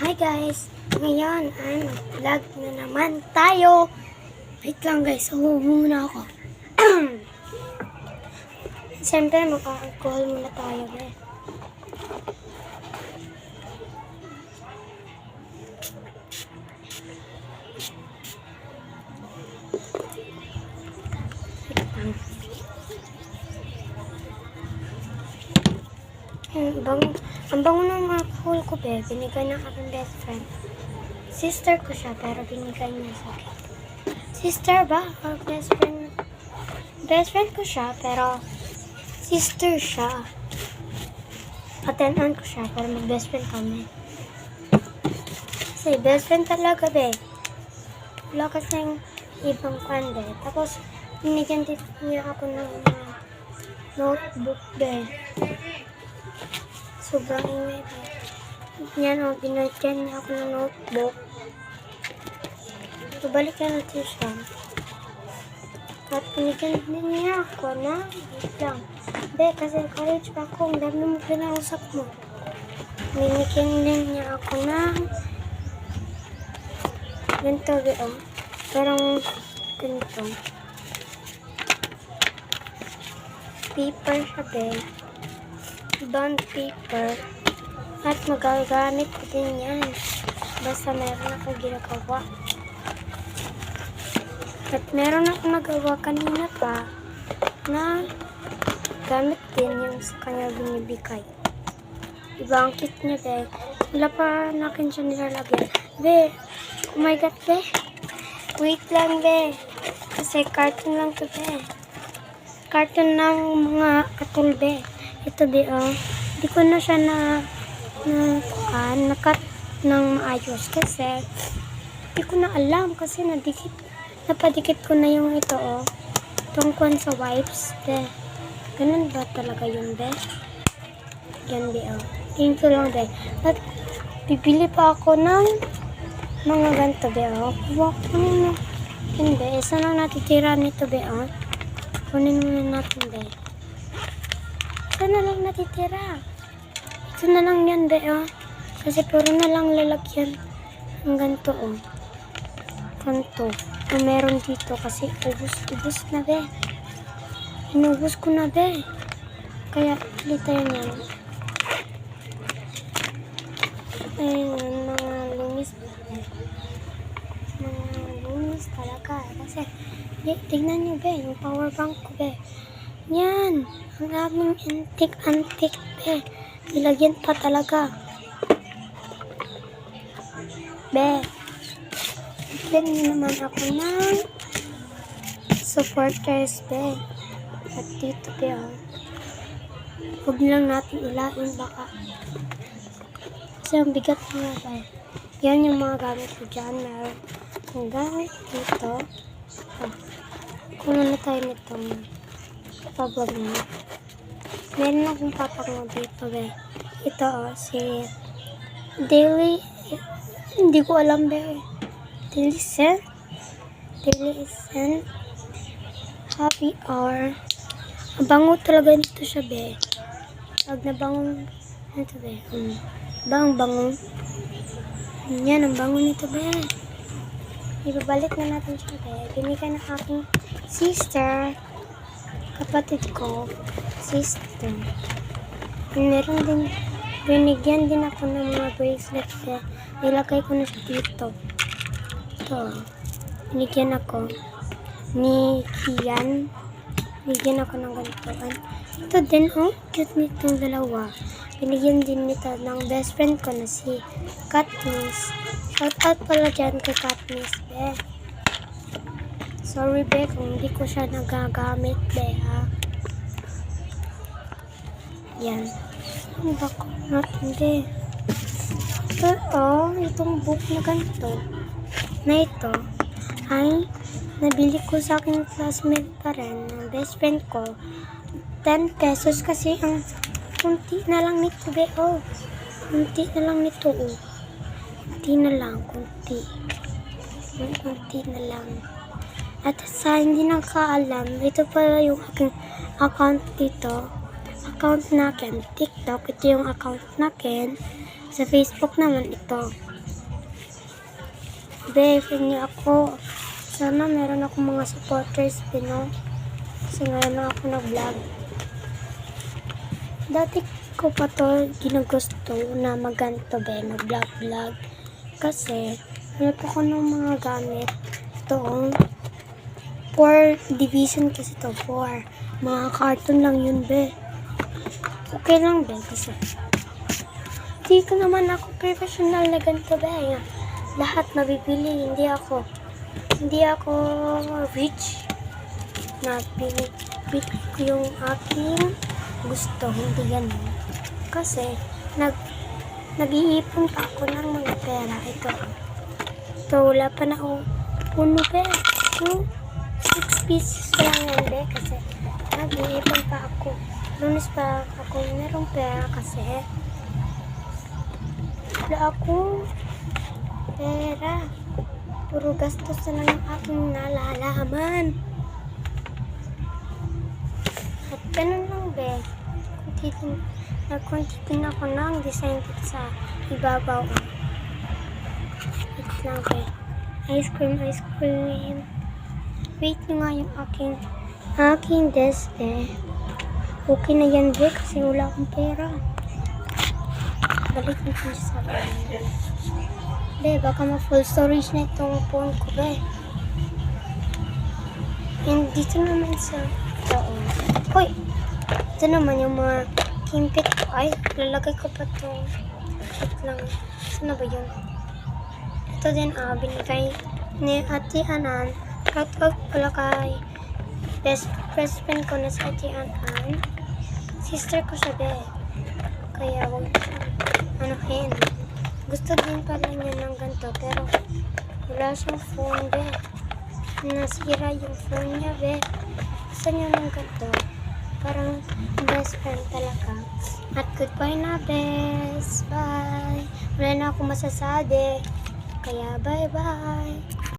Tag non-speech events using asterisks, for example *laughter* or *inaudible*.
Hi guys! Ngayon ay mag-vlog na naman tayo. Wait lang guys, huwag muna ako. *clears throat* Siyempre mag-alcohol muna tayo eh. Ang bango, ang bango ng mga cool ko, be. Binigay ng aking best friend. Sister ko siya, pero binigay niya sa akin. Sister ba? Or best friend? Best friend ko siya, pero sister siya. Atenan ko siya, pero mag-best friend kami. Kasi best friend talaga, be. Wala kasing ibang fan, be. Tapos, binigyan din niya ako ng mga notebook, be. Sobrang ingay ba? Yan o, binigyan niya ako ng notebook. Ibalik na natin siya. At binigyan din niya ako na, wait lang. Hindi, kasi college pa ako, ang dami mo kinausap mo. Binigyan din niya ako ng ganito, di o. Parang ganito. Paper siya, be bond paper. At magagamit ko din yan. Basta meron ako ginagawa. At meron ako nagawa kanina pa na gamit din yung sa kanya binibigay. Diba ang cute niya be. Wala pa nakin siya nilalagyan. Be oh my god be. Wait lang be. Kasi cartoon lang to be. Cartoon ng mga katulbe ito di oh. Di ko na siya na na uh, nakat ng maayos kasi di ko na alam kasi nadikit napadikit ko na yung ito oh. Itong kwan sa wipes de. Ganun ba talaga yun be? Yan di oh. Thank you lang de. At bibili pa ako ng mga ganito be oh. Kuha ko na yun be. Isa lang natitira nito be oh. Kunin muna natin be. Ito na lang natitira. Ito na lang yan, be, oh. Kasi puro na lang lalagyan ng ganito, oh. Ganito. Na meron dito kasi ubus, ubus na, be. Inubos ko na, be. Kaya, ulit tayo niyan. Ayun, mga lumis. Mga lumis talaga. Kasi, di, tignan niyo, be, yung power bank ko, be. Yan. Ang aming antik-antik, be. Nilagyan pa talaga. Be. Bigyan naman ako ng supporters, be. At dito, be, oh. Huwag lang natin ilain, baka. Kasi ang bigat nga, be. Yan yung mga gamit ko dyan. Meron akong gamit dito. Oh. Kunan na tayo nitong pabag mo. Meron akong papag dito, be. Ito, oh, si Daily, hindi ko alam, be. Daily Sen. Daily Sen. Happy Hour. Ang bango talaga nito siya, be. Pag nabango, ito, be. Um, bang bango. Yan, ang bango nito, be. Ibabalik na natin siya, be. Binigay ng aking sister kapatid ko, sister. Meron din, binigyan din ako ng mga bracelet na nilagay ko na siya dito. Ito, binigyan ako ni Kian. Binigyan ako ng ganitoan. Ito din, oh, cute nitong dalawa. Binigyan din nito ng best friend ko na si Katniss. Shout out pala dyan kay Katniss, be. Sorry, be, kung hindi ko siya nagagamit, be, ha. Yan. Ano ba ko natin, be? Ito, itong book na ganito, na ito, ay nabili ko sa aking classmate pa rin, ng best friend ko. 10 pesos kasi ang kunti na lang nito, be, oh. Kunti na lang nito, oh. Kunti na lang, kunti. Kunti na lang. At sa hindi nakaalam, ito pala yung aking account dito. Account natin, TikTok. Ito yung account natin. Sa Facebook naman ito. Be, fan niyo ako. Sana meron ako mga supporters din, no? Kasi ngayon lang ako nag-vlog. Dati ko pa to ginugusto na maganto be, nag-vlog-vlog. Kasi, hanap ako ng mga gamit. Ito, 4 division kasi to 4 mga carton lang yun be. Okay lang be kasi. Hindi ko naman ako professional na ganito be. Lahat mabibili hindi ako hindi ako rich. Na pinipit yung aking gusto hindi ganun. Kasi nag nag-iipon pa ako ng mga pera. Ito ito wala pa na ako puno pera ito 6 pieces lang yan be kasi nag-iipon pa ako. Lunes pa ako merong pera kasi. Wala ako pera. Puro gastos na lang aking nalalaman. At ganun lang be. Kuntitin, kuntitin ako ng design dito sa ibabaw. Ko wait lang be. Ice cream ice cream. Wait nga yung aking, aking desk, be. Okay na yan, be, kasi wala akong pera. Balik mo siya sa. Be, baka ma-full storage na itong phone ko, be. And dito naman sa taon. Hoy! Ito naman yung mga kimpit ko. Ay, lalagay ko pa ito. Wait lang. Saan na ba yun? Ito din, ah, binigay ni Ate Anan. Out pala kay best, best friend ko na si Ate Anan. Sister ko siya, be. Kaya huwag siya anuhin. Gusto din pala niya ng ganito, pero wala siyang phone, be. Nasira yung phone niya, be. Gusto niya ng ganito. Parang best friend talaga. At goodbye na, best. Bye. Wala na ako masasabi. Kaya bye-bye.